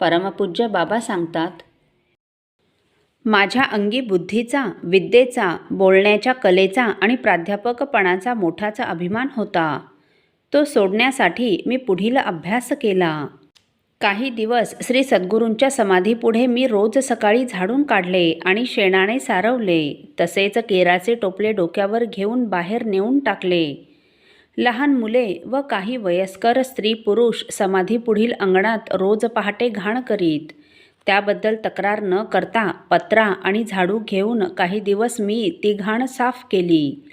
परमपूज्य बाबा सांगतात माझ्या अंगी बुद्धीचा विद्येचा बोलण्याच्या कलेचा आणि प्राध्यापकपणाचा मोठाचा अभिमान होता. तो सोडण्यासाठी मी पुढील अभ्यास केला. काही दिवस श्री सद्गुरूंच्या समाधीपुढे मी रोज सकाळी झाडून काढले आणि शेणाने सारवले. तसेच केराचे टोपले डोक्यावर घेऊन बाहेर नेऊन टाकले. लहान मुले व काही वयस्कर स्त्री पुरुष समाधीपुढील अंगणात रोज पहाटे घाण करीत. त्याबद्दल तक्रार न करता पत्रा आणि झाडू घेऊन काही दिवस मी ती घाण साफ केली.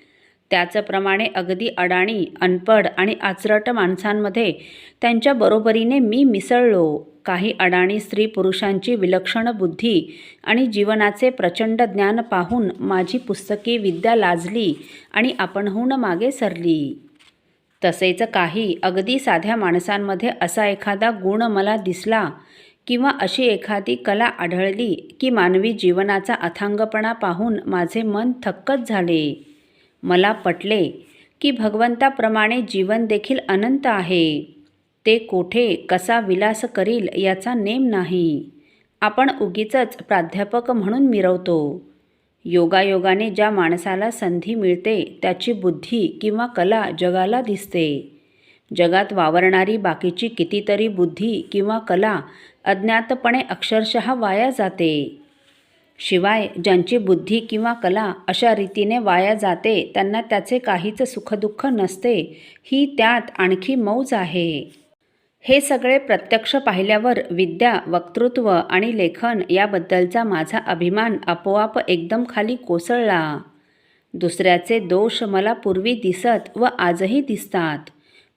त्याचप्रमाणे अगदी अडाणी अनपड आणि आचरट माणसांमध्ये त्यांच्या बरोबरीने मी मिसळलो. काही अडाणी स्त्री पुरुषांची विलक्षण बुद्धी आणि जीवनाचे प्रचंड ज्ञान पाहून माझी पुस्तकी विद्या लाजली आणि आपणहून मागे सरली. तसेच काही अगदी साध्या माणसांमध्ये असा एखादा गुण मला दिसला किंवा अशी एखादी कला आढळली की मानवी जीवनाचा अथांगपणा पाहून माझे मन थक्कच झाले. मला पटले की भगवंताप्रमाणे जीवन देखील अनंत आहे. ते कोठे कसा विलास करील याचा नेम नाही. आपण उगीचच प्राध्यापक म्हणून मिरवतो. योगायोगाने ज्या माणसाला संधी मिळते त्याची बुद्धी किंवा कला जगाला दिसते. जगात वावरणारी बाकीची कितीतरी बुद्धी किंवा कला अज्ञातपणे अक्षरशः वाया जाते. शिवाय ज्यांची बुद्धी किंवा कला अशा रीतीने वाया जाते त्यांना त्याचे काहीच सुखदुःख नसते. ही त्यात आणखी मौज आहे. हे सगळे प्रत्यक्ष पाहिल्यावर विद्या वक्तृत्व आणि लेखन याबद्दलचा माझा अभिमान आपोआप एकदम खाली कोसळला. दुसऱ्याचे दोष मला पूर्वी दिसत व आजही दिसतात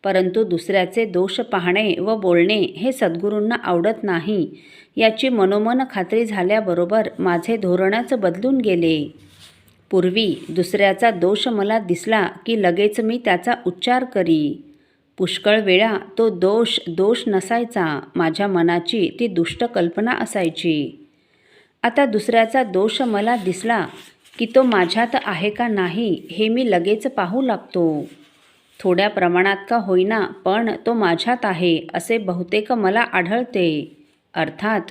परंतु दुसऱ्याचे दोष पाहणे व बोलणे हे सद्गुरूंना आवडत नाही याची मनोमन खात्री झाल्याबरोबर माझे धोरणच बदलून गेले. पूर्वी दुसऱ्याचा दोष मला दिसला की लगेच मी त्याचा उच्चार करी. पुष्कळ वेळा तो दोष दोष नसायचा. माझ्या मनाची ती दुष्ट कल्पना असायची. आता दुसऱ्याचा दोष मला दिसला की तो माझ्यात आहे का नाही हे मी लगेच पाहू लागतो. थोड्या प्रमाणात का होईना पण तो माझ्यात आहे असे बहुतेक मला आढळते. अर्थात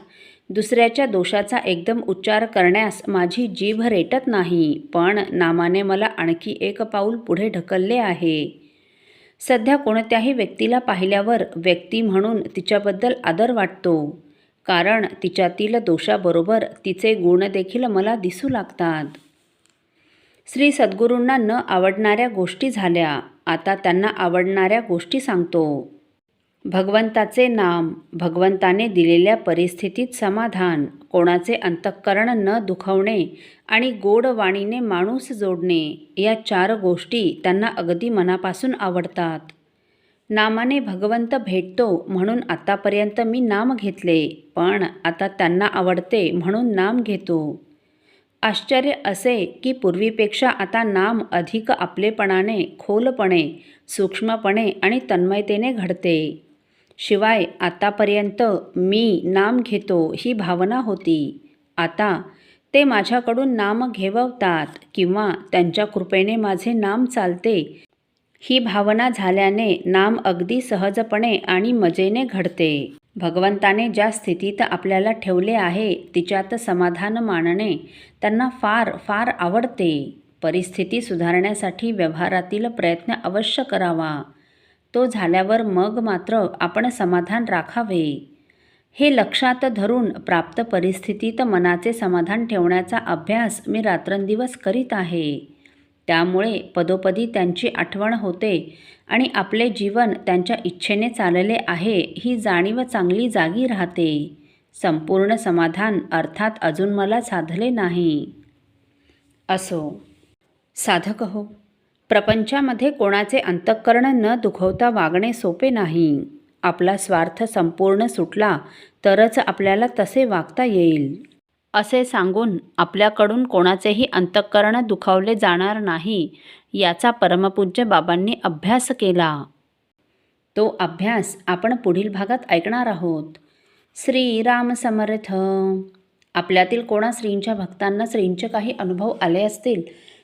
दुसऱ्याच्या दोषाचा एकदम उच्चार करण्यास माझी जीभ रेटत नाही पण नामाने मला आणखी एक पाऊल पुढे ढकलले आहे. सध्या कोणत्याही व्यक्तीला पाहिल्यावर व्यक्ती म्हणून तिच्याबद्दल आदर वाटतो. कारण तिच्यातील दोषाबरोबर तिचे गुण देखील मला दिसू लागतात. श्री सद्गुरूंना न आवडणाऱ्या गोष्टी झाल्या. आता त्यांना आवडणाऱ्या गोष्टी सांगतो. भगवंताचे नाम भगवंताने दिलेल्या परिस्थितीत समाधान कोणाचे अंतःकरण न दुखवणे आणि गोड वाणीने माणूस जोडणे या चार गोष्टी त्यांना अगदी मनापासून आवडतात. नामाने भगवंत भेटतो म्हणून आतापर्यंत मी नाम घेतले पण आता त्यांना आवडते म्हणून नाम घेतो. आश्चर्य असे की पूर्वीपेक्षा आता नाम अधिक आपलेपणाने खोलपणे सूक्ष्मपणे आणि तन्मयतेने घडते. शिवाय आतापर्यंत मी नाम घेतो ही भावना होती. आता ते माझ्याकडून नाम घेवतात किंवा त्यांच्या कृपेने माझे नाम चालते. ही भावना झाल्याने नाम अगदी सहजपणे आणि मजेने घडते. भगवंताने ज्या स्थितीत आपल्याला ठेवले आहे तिच्यात समाधान मानणे त्यांना फार फार आवडते. परिस्थिती सुधारण्यासाठी व्यवहारातील प्रयत्न अवश्य करावा. तो झाल्यावर मग मात्र आपण समाधान राखावे. हे लक्षात धरून प्राप्त परिस्थितीत मनाचे समाधान ठेवण्याचा अभ्यास मी रात्रंदिवस करीत आहे. त्यामुळे पदोपदी त्यांची आठवण होते आणि आपले जीवन त्यांच्या इच्छेने चालले आहे ही जाणीव चांगली जागी राहते. संपूर्ण समाधान अर्थात अजून मला साधले नाही. असो. साधक हो. प्रपंचामध्ये कोणाचे अंतःकरण न दुखवता वागणे सोपे नाही. आपला स्वार्थ संपूर्ण सुटला तरच आपल्याला तसे वागता येईल. असे सांगून आपल्याकडून कोणाचेही अंतःकरण दुखावले जाणार नाही याचा परमपूज्य बाबांनी अभ्यास केला. तो अभ्यास आपण पुढील भागात ऐकणार आहोत. श्रीराम समर्थ. आपल्यातील कोणा श्रींच्या भक्तांना श्रींचे काही अनुभव आले असतील